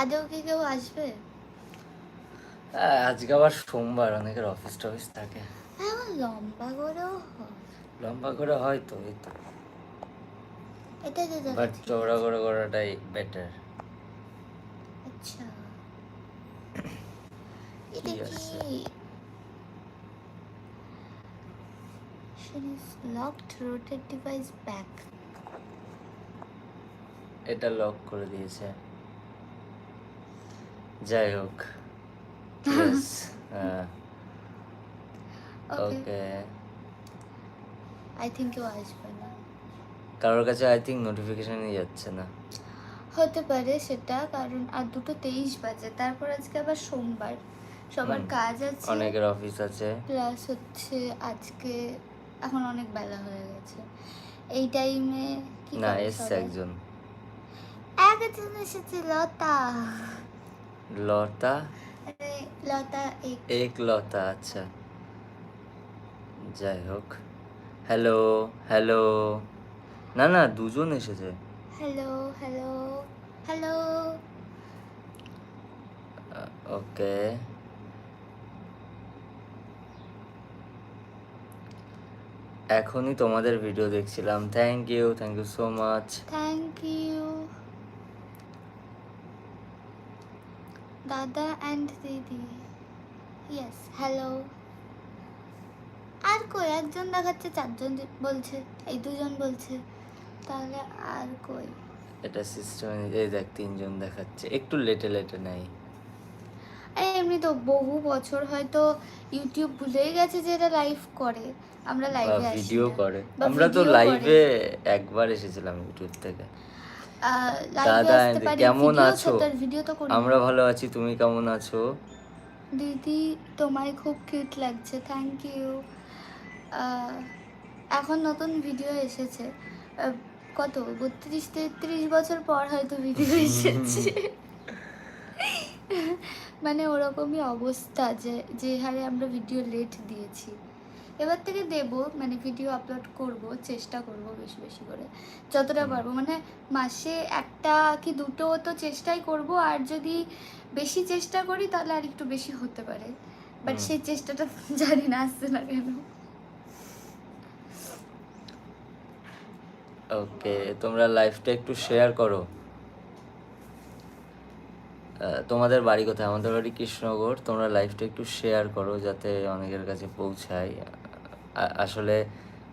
আদৌ কি কেউ আসবে? আজকে আবার সোমবার অনেকের অফিস টফিস থাকে। এমন লম্বা করেও লম্বা করে হয় তো এই তো। এটা তো বাট চওড়া। করে করাটাই বেটার আচ্ছা। এটা কি? Is locked rotate device back. এটা লক করে দিয়েছে। যাই হোক। ওকে I think কেউ আসবে না। কারোর কাছে আই থিঙ্ক নোটিফিকেশনই যাচ্ছে না। হতে পারে সেটা কারণ আর দুটো তেইশ বাজে তারপর আজকে আবার সোমবার। সবার কাজ আছে। অনেকের অফিস আছে। প্লাস হচ্ছে আজকে এখন অনেক বেলা হয়ে গেছে। এই টাইমে কি না এসছে একজন। একজন এসেছে লতা লতা? লতা এক। লতা আচ্ছা। যাই হোক। Hello hello. না না দুজন এসেছে। Hello hello hello. ওকে। এখনই তোমাদের ভিডিও দেখছিলাম। Thank you thank you so much thank you দাদা অ্যান্ড দিদি। ইয়েস হ্যালো আর কই একজন দেখাচ্ছে চারজন বলছে এই দুজন বলছে তাহলে আর কই। এটা সিস্টেম এই দেখ তিনজন দেখাচ্ছে। একটু লেটে লেটে নাই। আরে এমনি তো বহু বছর হয়তো ইউটিউব ভুলেই গেছে যে এটা লাইভ করে। আমরা লাইভে আসি ভিডিও করে। আমরা তো লাইভে একবার এসেছিলাম ইউটিউব থেকে। দাদা কেমন আছো? ভিডিও তো করি আমরা ভালো আছি তুমি কেমন আছো? দিদি তোমায় খুব কিউট লাগছে থ্যাংক ইউ এখন নতুন ভিডিও এসেছে। কত? বত্রিশ তেত্রিশ বছর পর হয়তো ভিডিও এসেছে। মানে ওরকমই অবস্থা যে যে হারে আমরা ভিডিও লেট দিয়েছি। এবার থেকে দেব মানে ভিডিও আপলোড করব চেষ্টা করব বেশি বেশি করে। যতটা পারব মানে মাসে একটা কি দুটো তো চেষ্টাই করব আর যদি বেশি চেষ্টা করি তাহলে আর একটু বেশি হতে পারে। বাট সেই চেষ্টাটা জানি না আসছে না কেন। ওকে তোমরা লাইভটা একটু শেয়ার করো। তোমাদের বাড়ি কোথায়? আমাদের বাড়ি কৃষ্ণনগর তোমরা লাইফটা একটু শেয়ার করো যাতে অনেকের কাছে পৌঁছায়। আসলে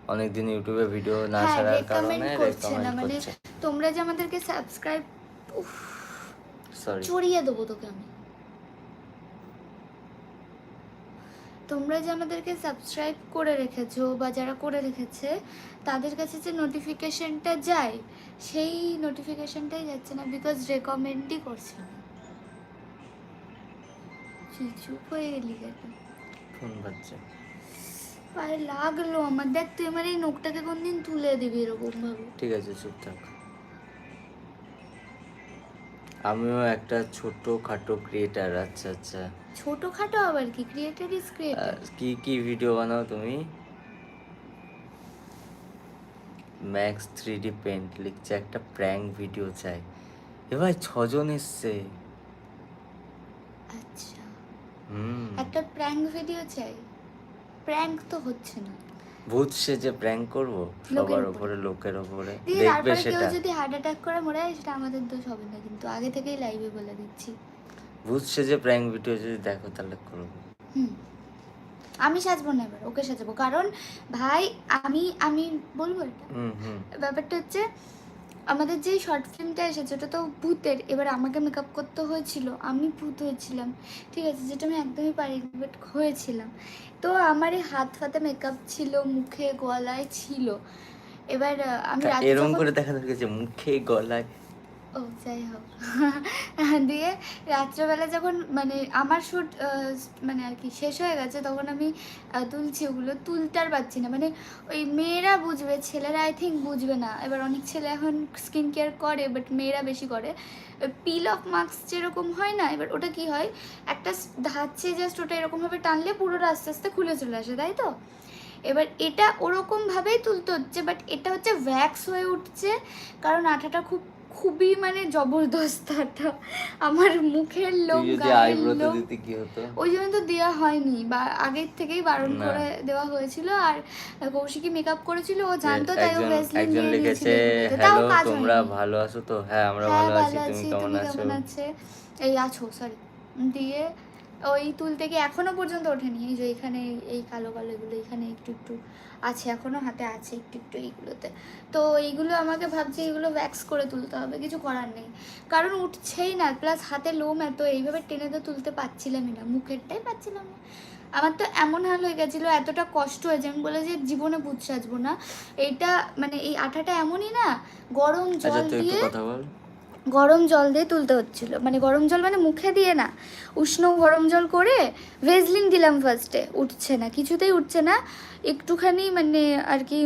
অনেকদিন ইউটিউবে ভিডিও না হ্যাঁ ছাড়ার কারণে রেকমেন্ড মানে তোমরা যে আমাদেরকে সাবস্ক্রাইব সরি চড়িয়ে দেবো তোকে আমি। তোমরা যে আমাদেরকে সাবস্ক্রাইব করে রেখেছো বা যারা করে রেখেছে তাদের কাছে যে নোটিফিকেশনটা যায় সেই নোটিফিকেশনটাই যাচ্ছে না বিকজ রেকমেন্ডই করছে না। চুপ হয়ে গেলি কেন? ফোন বাজছে। পায়ে লাগল আমার দেখ তুই আমার এই নোকটাকে কোনদিন তুলে দিবি এরকম ভাবে ঠিক আছে চুপ থাক। আমিও একটা ছোট খাটো ক্রিয়েটার আচ্ছা আচ্ছা। ছোটখাটো আবার কি? ক্রিয়েটার ইজ ক্রিয়েটার কি কি ভিডিও বানাও তুমি? ম্যাক্স থ্রি ডি পেন্ট লিখছে একটা প্র্যাঙ্ক ভিডিও চাই। এ ভাই ছজন এসছে। আচ্ছা। হুম। একটা প্র্যাঙ্ক ভিডিও চাই? প্র্যাঙ্ক তো হচ্ছে না। ভূত সেজে প্র্যাঙ্ক করব সবার উপরে। লোকের উপরে। দেখবে কেউ সেটা। যদি হার্ট অ্যাটাক করে মরে যায় সেটা আমাদের দোষ হবে না কিন্তু আগে থেকেই লাইভে বলে দিচ্ছি। ভূত সেজে প্র্যাঙ্ক ভিডিও যদি দেখো তাহলে করব। হুম। আমি সাজবো না এবার ওকে সাজাবো। কারণ ভাই আমি আমি বলব এটা? হুম হুম। ব্যাপারটা হচ্ছে আমাদের যে শর্ট ফিল্মটা এসেছে ওটা তো ভূতের। এবার আমাকে মেকআপ করতে হয়েছিল। আমি ভূত হয়েছিলাম। ঠিক আছে যেটা আমি একদমই পারিনি বাট হয়েছিলাম। তো আমার এই হাত ফাতে মেকআপ ছিল মুখে গলায় ছিল। এবার আমি এরকম করে দেখা যাচ্ছে মুখে গলায় ও, যাই হোক। দিয়ে রাত্রেবেলা যখন মানে আমার শ্যুট মানে আর কি শেষ হয়ে গেছে, তখন আমি তুলছি ওগুলো। তুলতে আর পারছি না। মানে ওই মেয়েরা বুঝবে, ছেলেরা আই থিঙ্ক বুঝবে না। এবার অনেক ছেলে এখন স্কিন কেয়ার করে বাট মেয়েরা বেশি করে। পিল অফ মাস্ক যেরকম হয় না, এবার ওটা কি হয়? একটা ধাচ্ছে জাস্ট ওটা এরকমভাবে টানলে পুরোটা আস্তে আস্তে খুলে চলে আসে, তাই তো? এবার এটা ওরকমভাবেই তুলতে হচ্ছে বাট এটা হচ্ছে ভ্যাক্স হয়ে উঠছে। কারণ আঠাটা খুব খুবই মানে জবরদস্ত একটা আমার মুখের লোম গায়ের ওই জন্য তো দেওয়া হয়নি। বা আগের থেকেই বারণ করে দেওয়া হয়েছিল। আর কৌশিকী মেকআপ করেছিল ও জানতো তাই ও ভ্যাসলিন লিখেছে হ্যালো তোমরা ভালো আছো তো? হ্যাঁ আমরা হ্যাঁ ভালো আছি তুমি কেমন আছে? এই আছো সরি দিয়ে ওই তুল থেকে এখনও পর্যন্ত ওঠেনি। এই যে এখানে এই কালো কালো এগুলো এখানে একটু একটু আছে এখনও হাতে আছে একটু একটু এইগুলোতে। তো এইগুলো আমাকে ভাবছি এগুলো ভ্যাক্স করে তুলতে হবে কিছু করার নেই। কারণ উঠছেই না প্লাস হাতে লোম এত এইভাবে টেনে তো তুলতে পারছিলামই না মুখেরটাই পাচ্ছিলাম না। আমার তো এমন হাল হয়ে গেছিল এতটা কষ্ট হয়েছে আমি বলে যে জীবনে ভূত সাজবো না। এইটা মানে এই আঠাটা এমনই না গরম আচ্ছা জল দিয়ে কথা বল। গরম জল দিয়ে তুলতে হচ্ছিল। মানে গরম জল মানে মুখে দিয়ে না। উষ্ণ গরম জল করে ভেজলিন দিলাম ফার্স্টে উঠছে না, কিছুতেই উঠছে না। একটুখানি মানে আর কি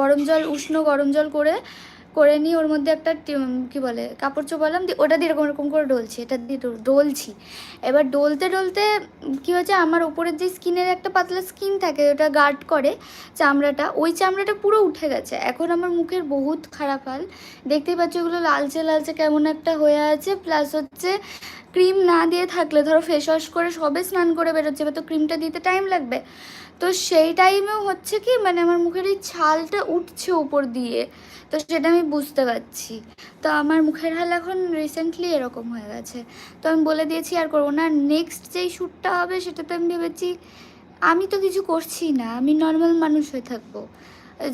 গরম জল, উষ্ণ গরম জল করে করে নিয়ে ওর মধ্যে একটা কি বলে, কাপড় চোপালাম দিয়ে ওটা দিয়ে এরকম এরকম করে ডলছি, এটা দিয়ে ডল- ডলছি। এবার ডলতে ডলতে কী হয়েছে, আমার ওপরের যে স্কিনের একটা পাতলা স্কিন থাকে, ওটা গার্ড করে চামড়াটা, ওই চামড়াটা পুরো উঠে গেছে। এখন আমার মুখের বহুত খারাপ হাল। দেখতেই পাচ্ছ ওগুলো লালচে লালচে কেমন একটা হয়ে আছে প্লাস হচ্ছে ক্রিম না দিয়ে থাকলে, ধরো ফেস ওয়াশ করে সবে স্নান করে বেরোচ্ছে, এবার তো ক্রিমটা দিতে টাইম লাগবে। তো সেই টাইমেও হচ্ছে কি মানে আমার মুখের এই ছালটা উঠছে উপর দিয়ে, তো সেটা আমি বুঝতে পারছি। তো আমার মুখের হাল এখন রিসেন্টলি এরকম হয়ে গেছে। তো আমি বলে দিয়েছি, আর করব না নেক্সট যেই শ্যুটটা হবে, সেটাতে আমি ভেবেছি, আমি তো কিছু করছি না, আমি নর্মাল মানুষ হয়ে থাকব।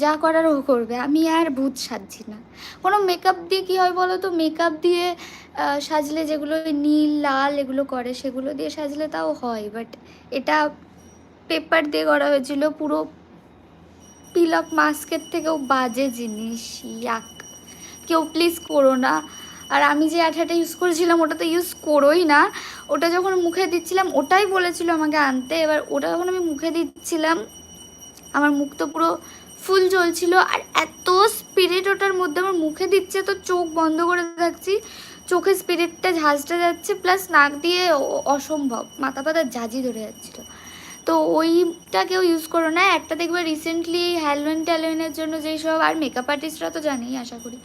যা করার ও করবে, আমি আর ভূত সাজছি না। কোনো মেকআপ দিয়ে কী হয় বলো তো? মেকআপ দিয়ে সাজলে যেগুলো নীল, লাল এগুলো করে, সেগুলো দিয়ে সাজলে তাও হয় বাট এটা পেপার দিয়ে করা হয়েছিল পুরো পিলক মাস্কের থেকেও বাজে জিনিস, ইয়াক। কেউ প্লিজ করো না। আর আমি যে আঠাটা ইউজ করেছিলাম ওটা তো ইউজ করোই না। ওটা যখন মুখে দিচ্ছিলাম, ওটাই বলেছিল আমাকে আনতে। এবার ওটা যখন আমি মুখে দিচ্ছিলাম, আমার মুখ তো পুরো ফুল জ্বলছিল। আর এত স্পিরিট ওটার মধ্যে আমার মুখে দিচ্ছে, তো চোখ বন্ধ করে থাকছি চোখে স্পিরিটটা ঝাঁজটা যাচ্ছে প্লাস নাক দিয়ে অসম্ভব মাথা পাতা ঝাঁঝি ধরে যাচ্ছিল। তো ওইটা কেউ ইউজ করো না। একটা দেখবে রিসেন্টলি হ্যালোইন ট্যালোইনের জন্য যেই সব, আর মেকআপ আর্টিস্টরা তো জানেই, আশা করি।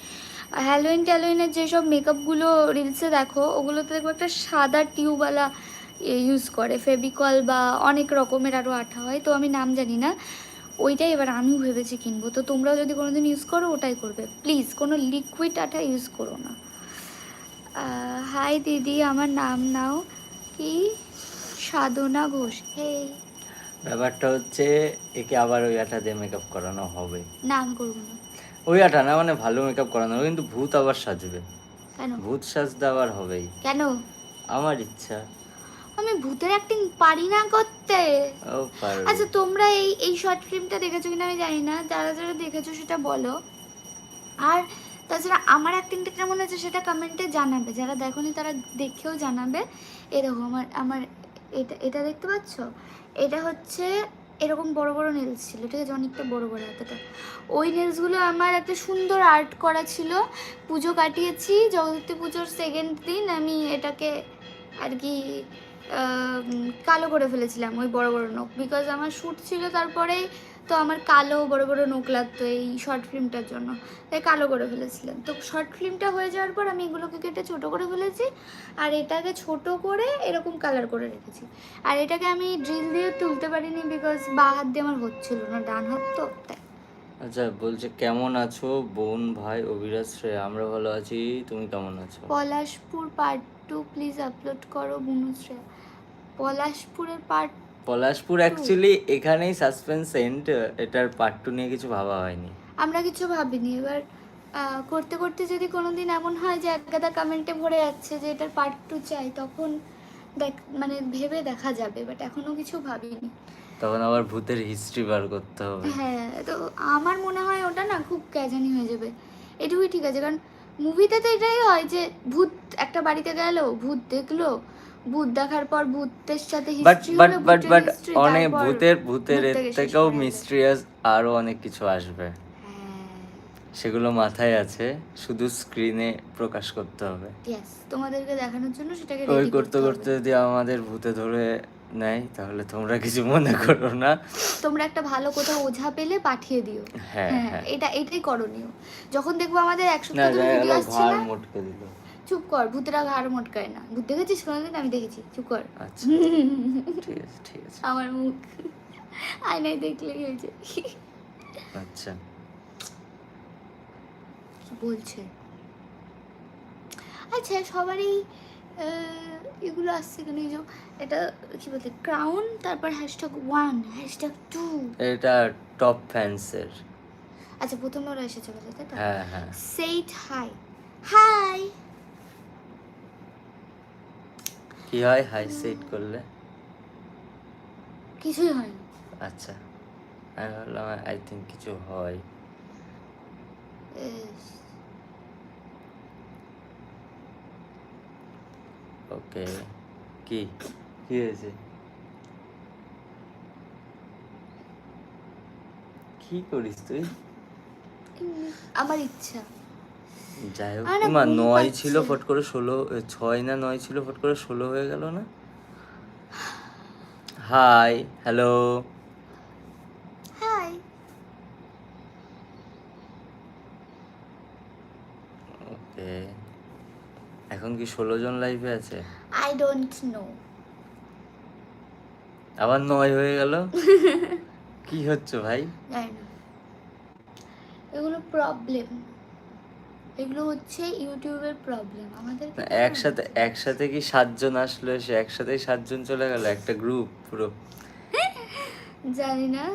হ্যালোইন ট্যালোইনের যেসব মেকআপগুলো রিলসে দেখো, ওগুলোতে দেখব একটা সাদা টিউবওয়ালা ইউজ করে ফেবিকল বা অনেক রকমের আরও আঠা হয়, তো আমি নাম জানি না। ওইটাই এবার আমিও ভেবেছি কিনবো। তো তোমরাও যদি কোনো দিন ইউজ করো, ওটাই করবে। প্লিজ কোনো লিকুইড আঠা ইউজ করো না। হাই দিদি, আমার নাম নাও। কি? সাধনা ঘোষ। হে ব্যাপারটা হচ্ছে একে আবার ওই আঠা দিয়ে মেকআপ করানো হবে। না আমি করব না। ওই আঠা না মানে ভালো মেকআপ করানো হবে কিন্তু ভূত আবার সাজবে। কেন? ভূত সাজতে আবার হবেই। কেন? আমার ইচ্ছা। আমি ভূতের অ্যাক্টিং পারি না করতে। আচ্ছা তোমরা এই এই শর্ট ফিল্মটা দেখেছ কিনা আমি জানি না যারা যারা দেখেছ সেটা বলো। আর তাছাড়া আমার অ্যাক্টিংটা কেমন আছে সেটা কমেন্টে জানাবে যারা দেখোনি তারা দেখেও জানাবে। এরকম আমার আমার এটা এটা দেখতে পাচ্ছ? এটা হচ্ছে এরকম বড় বড় নেলস ছিল, ঠিক আছে? অনেকটা বড় বড় এতটা। ওই নেলসগুলো আমার একটা সুন্দর আর্ট করা ছিল। পুজো কাটিয়েছি জগদ্ধী পুজোর সেকেন্ড দিন আমি এটাকে আর কি কালো করে ফেলেছিলাম, ওই বড় বড় নখ বিকজ আমার শ্যুট ছিল তারপরে তো আমার কালো বড় বড় নখ লাগতো এই শর্ট ফিল্মটার জন্য। তাই কালো করে ফেলেছিলাম। তো শর্ট ফিল্মটা হয়ে যাওয়ার পর আমি এগুলোকে কেটে ছোট করে ফেলেছি আর এটাকে ছোট করে এরকম কালার করে রেখেছি। আর এটাকে আমি ড্রিল দিয়ে তুলতে পারিনি বিকজ বা হাত দিয়ে আমার হচ্ছিল না ডান হাত তো তাই। আচ্ছা বলছে কেমন আছো? বোন ভাই অভিরাজ শ্রেয়া আমরা ভালো আছি তুমি কেমন আছো? Palashpur part two please upload করো বুনুশ্রেয়া পলাশপুরের পার্ট পলাশপুর অ্যাকচুয়ালি এখানেই সাসপেন্স এন্ড এটার পার্ট টু নিয়ে কিছু ভাবা হয়নি। আমরা কিছু ভাবিনি। এবার আহ, করতে করতে যদি কোনোদিন এমন হয় যে একগাদা কমেন্টে ভরে যাচ্ছে যে এটার পার্ট টু চাই তখন দেখ মানে ভেবে দেখা যাবে বাট এখনও কিছু ভাবিনি। তখন আবার ভূতের হিস্ট্রি বার করতে হবে। হ্যাঁ তো আমার মনে হয় ওটা না খুব ক্যাজানি হয়ে যাবে। এটুকুই ঠিক আছে কারণ মুভিতে তো এটাই হয় যে ভূত একটা বাড়িতে গেল ভূত দেখল ভূত দেখার পর ভূতের সাথে but history but but but অনেক ভূতের ভূতের থেকেও মিস্ট্রিয়াস আরও অনেক কিছু আসবে। হ্যাঁ। সেগুলো মাথায় আছে শুধু স্ক্রিনে প্রকাশ করতে হবে। তোমাদেরকে দেখানোর জন্য সেটাকে ওই করতে করতে যদি আমাদের ভূতে ধরে নেয় তাহলে তোমরা কিছু মনে করো না। তোমরা একটা ভালো কোথাও ওঝা পেলে পাঠিয়ে দিও। হ্যাঁ হ্যাঁ হ্যাঁ। এটা এটাই করণীয়। যখন দেখব আমাদের এক সপ্তাহ ধরে ভিডিও আসছে না। মোটকে দিল। চুপ কর ভূতেরা ঘাড় মটকায় না। ভূত দেখেছিস কোনোদিন? আমি দেখেছি। চুপ কর। আচ্ছা ঠিক আছে ঠিক আছে। আমার মুখ আয়নায় দেখলেই হয়েছে। আচ্ছা। কি বলছে? আচ্ছা সবারই এগুলো আসছে কেন? এই যে এটা কি বলতে ক্রাউন তারপর হ্যাশট্যাগ ওয়ান হ্যাশট্যাগ টু এটা টপ ফ্যান্সের আচ্ছা প্রথমে ওরা এসেছে বলে তাই হ্যাঁ হ্যাঁ। সেইট হাই হাই কি হয়? হাই সেট করলে। কিছুই হয়নি। আচ্ছা। আমি ভাবলাম আই থিঙ্ক কিছু হয়। ওকে কি কি হয়েছে কি করিস তুই আমার ইচ্ছা যাই হোক মা নয় ছিল ফট করে ষোলো ছয় না নয় ছিল ফট করে ষোলো হয়ে গেল না? হাই হ্যালো হাই ওকে এখন কি ষোলো জন লাইভে আছে? আই ডোন্ট নো আবার নয় হয়ে গেল? কি হচ্ছে ভাই? এগুলো প্রবলেম এগুলো হচ্ছে ইউটিউবের প্রবলেম আমাদের একসাথে একসাথে কি সাতজন আসলো এসে? একসাথেই সাতজন চলে গেল? একটা গ্রুপ পুরো। জানি না।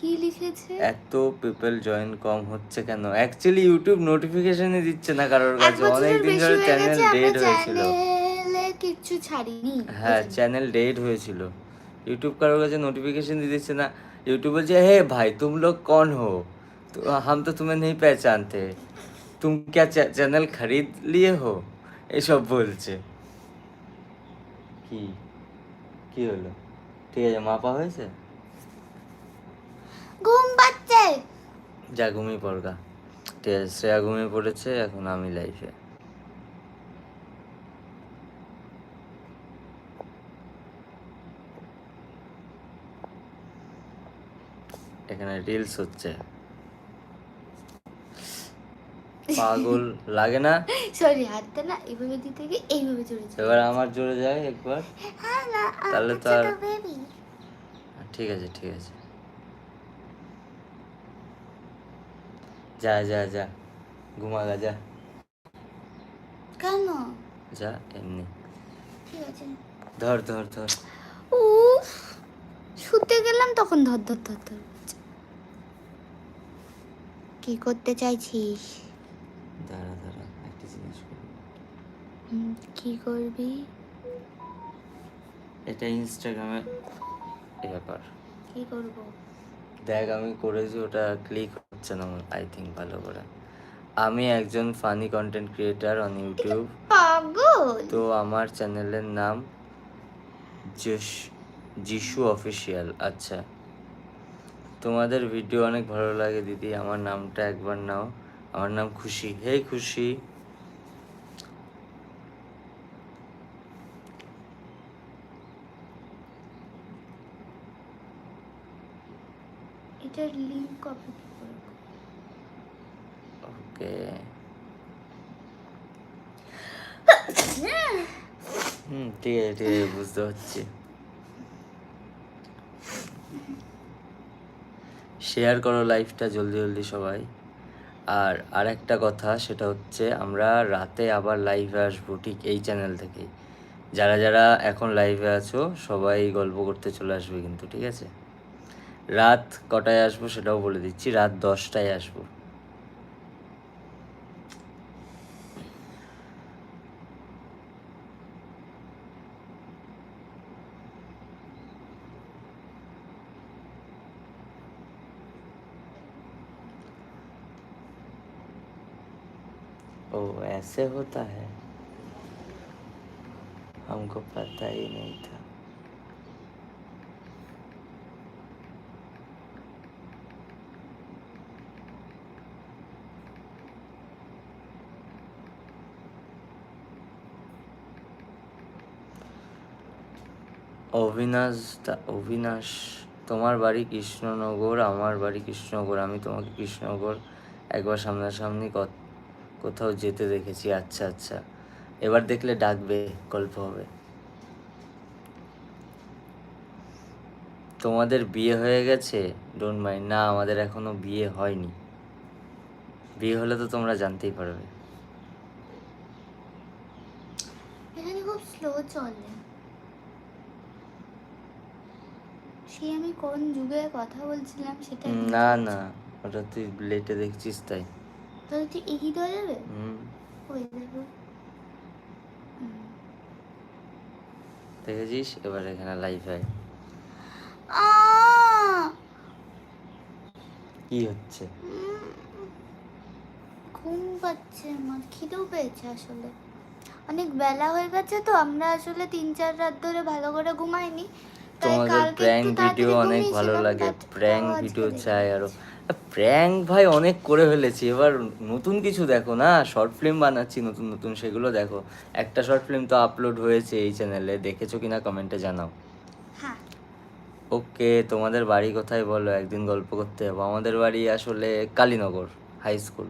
কি লিখেছে? এত পিপল জয়েন কম হচ্ছে কেন? অ্যাকচুয়ালি ইউটিউব নোটিফিকেশনই দিচ্ছে না কারোর কাছে। অনেক দিন ধরে চ্যানেল ডেড হয়েছিল। কিছু ছাড়িনি হ্যাঁ চ্যানেল ডেড হয়েছিল। ইউটিউব কারোর কাছে নোটিফিকেশন দিয়ে দিচ্ছে না। ইউটিউব বলছে হে ভাই তুম লোক কন হো? হাম তো তুমি নেই পেহচানতে তুম ক্যা চ্যানেল খরিদ লিয়ে হো? এসব বলছে। কি? কি হলো? ঠিক আছে মাপা হয়েছে? ঘুম পাচ্ছে। যা ঘুমিয়ে পড়গা ঠিক আছে শ্রেয়া ঘুমিয়ে পড়েছে এখন আমি লাইফে এখানে রিলস হচ্ছে। পাগল লাগে না? সরি হাতটা না এইভাবে দিতে গিয়ে এইভাবে চলেছে এবার আমার জোরে যায় একবার? হ্যাঁ না তাহলে তো আর- ঠিক আছে ঠিক আছে। যা যা যা। ঘুমাগা যা। কেন? যা এমনি। ঠিক আছে ধর ধর ধর। উফ শুতে গেলাম তখন ধর ধর ধর ধর। কি করতে চাইছিস? দাঁড়া দাঁড়া একটা জিনিস কি করবি? এটা ইনস্টাগ্রামে ব্যাপার। কি করব? দেখ আমি করেছি ওটা ক্লিক হচ্ছে না আই থিঙ্ক ভালো করে। আমি একজন funny content creator on YouTube তো আমার চ্যানেলের নাম জিস যিশু অফিসিয়াল আচ্ছা। তোমাদের ভিডিও অনেক ভালো লাগে দিদি আমার নামটা একবার নাও। আমার নাম খুশি। হে খুশি! এটার লিংক কপি? ওকে হুম, ঠিক আছে ঠিক আছে, বুঝতে পারছি। শেয়ার করো লাইফটা জলদি জলদি সবাই। আর আরেকটা কথা, সেটা হচ্ছে আমরা রাতে আবার লাইভে আসব ঠিক এই চ্যানেল থেকেই। যারা যারা এখন লাইভে আছো, সবাই গল্প করতে চলে আসবে কিন্তু, ঠিক আছে? রাত কটায় আসব সেটাও বলে দিচ্ছি, রাত দশটায় আসব। कैसे होता है, हमको पता ही नहीं था। অবিনাশ অবিনাশ, তোমার বাড়ি কৃষ্ণনগর, আমার বাড়ি কৃষ্ণনগর, আমি তোমাকে কৃষ্ণনগর একবার সামনাসামনি কোথাও যেতে দেখেছি আচ্ছা আচ্ছা। এবার দেখলে ডাকবে গল্প হবে। তোমাদের বিয়ে হয়ে গেছে? ডোন্ট মাইন্ড না আমাদের এখনও বিয়ে হয়নি। বিয়ে হলে তো তোমরা জানতেই পারবে। এখানে খুব স্লো চলে। সে আমি কোন যুগে কথা বলছিলাম সেটা না না ওটা তুই লেটে দেখছিস তাই। তাহলে তুই এগিয়ে দেওয়া যাবে? হুম। ওই দেখো। দেখেছিস? এবার এখানে লাইভ হয়! কি হচ্ছে? ঘুম পাচ্ছে আমার খিদেও পেয়েছে আসলে। অনেক বেলা হয়ে গেছে তো আমরা আসলে তিন চার রাত ধরে ভালো করে ঘুমাইনি। তোমাদের প্র্যাঙ্ক ভিডিও অনেক ভালো লাগে। প্র্যাঙ্ক ভিডিও চাই আরও। প্র্যাঙ্ক ভাই অনেক করে ফেলেছি। এবার নতুন কিছু দেখো না? শর্ট ফিল্ম বানাচ্ছি নতুন নতুন সেগুলো দেখো। একটা শর্ট ফিল্ম তো আপলোড হয়েছে এই চ্যানেলে দেখেছ কিনা কমেন্টে জানাও। হ্যাঁ। ওকে তোমাদের বাড়ি কোথায় বলো? একদিন গল্প করতে যাব। আমাদের বাড়ি আসলে কালীনগর হাই স্কুল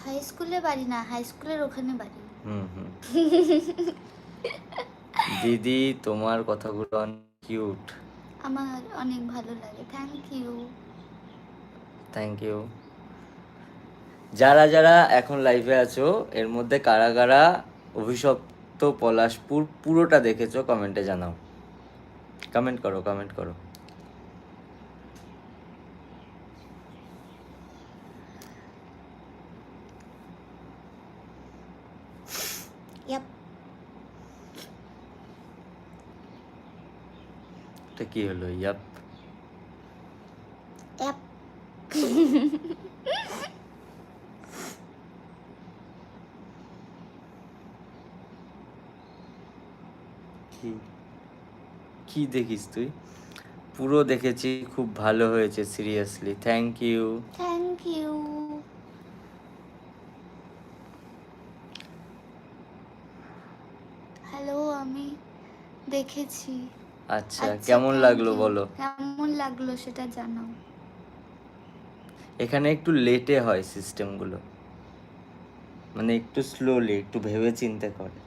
হাই স্কুলে বাড়ি না হাই স্কুলের ওখানে বাড়ি। হুম হুম। দিদি তোমার কথাগুলো অনেক কিউট আমার অনেক ভালো লাগে। থ্যাংক ইউ থ্যাংক ইউ যারা যারা এখন লাইভে আছো এর মধ্যে কারা কারা অভিশপ্ত পলাশপুর পুরোটা দেখেছ কমেন্টে জানাও। কমেন্ট করো কমেন্ট করো। কি হলো? ইয়াপ কি কি দেখিস তুই? পুরো দেখেছি খুব ভালো হয়েছে seriously thank you thank you hello আমি দেখেছি। আচ্ছা আচ্ছা, কেমন লাগল বলো? কেমন লাগল সেটা জানাও। এখানে একটু লেটে হয় সিস্টেমগুলো মানে একটু স্লোলি একটু ভেবে চিন্তে করে।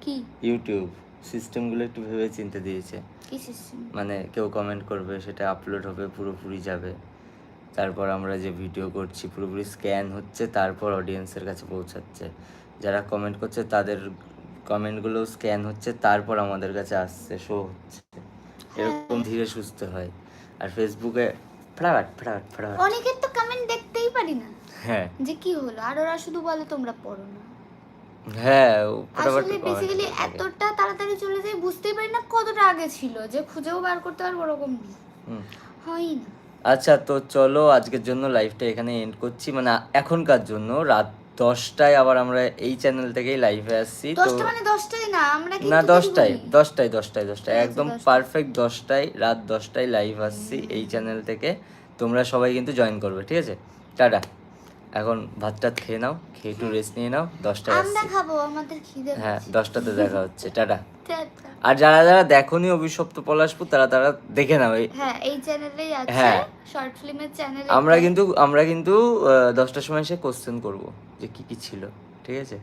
কি? ইউটিউব সিস্টেমগুলো একটু ভেবে চিনতে দিয়েছে। কি সিস্টেম মানে কেউ কমেন্ট করবে সেটা আপলোড হবে পুরোপুরি যাবে। তারপর আমরা যে ভিডিও করছি পুরোপুরি স্ক্যান হচ্ছে তারপর অডিয়েন্সের কাছে পৌঁছাচ্ছে। যারা কমেন্ট করছে তাদের কমেন্টগুলো স্ক্যান হচ্ছে তারপর আমাদের কাছে আসছে শো হচ্ছে। এরকম ধীরে সুস্থ হয়। আর ফেসবুকে ফটাফট ফটাফট ফটাফট অনেকের তো কমেন্ট দেখতেই পারি না। হ্যাঁ। যে কি হলো? আর ওরা শুধু বলে তোমরা পড়ো না। হ্যাঁ আসলে বেসিক্যালি এতটা তাড়াতাড়ি চলে যায় বুঝতেই পারি না কতটা আগে ছিল যে খুঁজেও বার করতে পারব ওরকম হয় না আচ্ছা তো চলো আজকের জন্য লাইভটা এখানে এন্ড করছি। মানে এখনকার জন্য রাত দশটায় আবার আমরা এই চ্যানেল থেকেই লাইভে আসছি তো মানে না দশটায় দশটায় দশটায় দশটায় একদম পারফেক্ট দশটায় রাত দশটায় লাইভ আসছি এই চ্যানেল থেকে। তোমরা সবাই কিন্তু জয়েন করবে ঠিক আছে? টাটা। এখন ভাত টাত খেয়ে নাও খেয়ে একটু রেস্ট নিয়ে নাও দশটা আমরা খাব আমাদের খিদে হ্যাঁ দশটাতে দেখা হচ্ছে টাটা। আর যারা যারা দেখোনি অভিশপ্ত পলাশপুর তারা তারা দেখে নাও এই হ্যাঁ এই চ্যানেলেই আছে হ্যাঁ। শর্ট ফিল্মের চ্যানেল আমরা কিন্তু আমরা কিন্তু দশটার সময় এসে কোশ্চেন করব যে কি কি ছিল ঠিক আছে?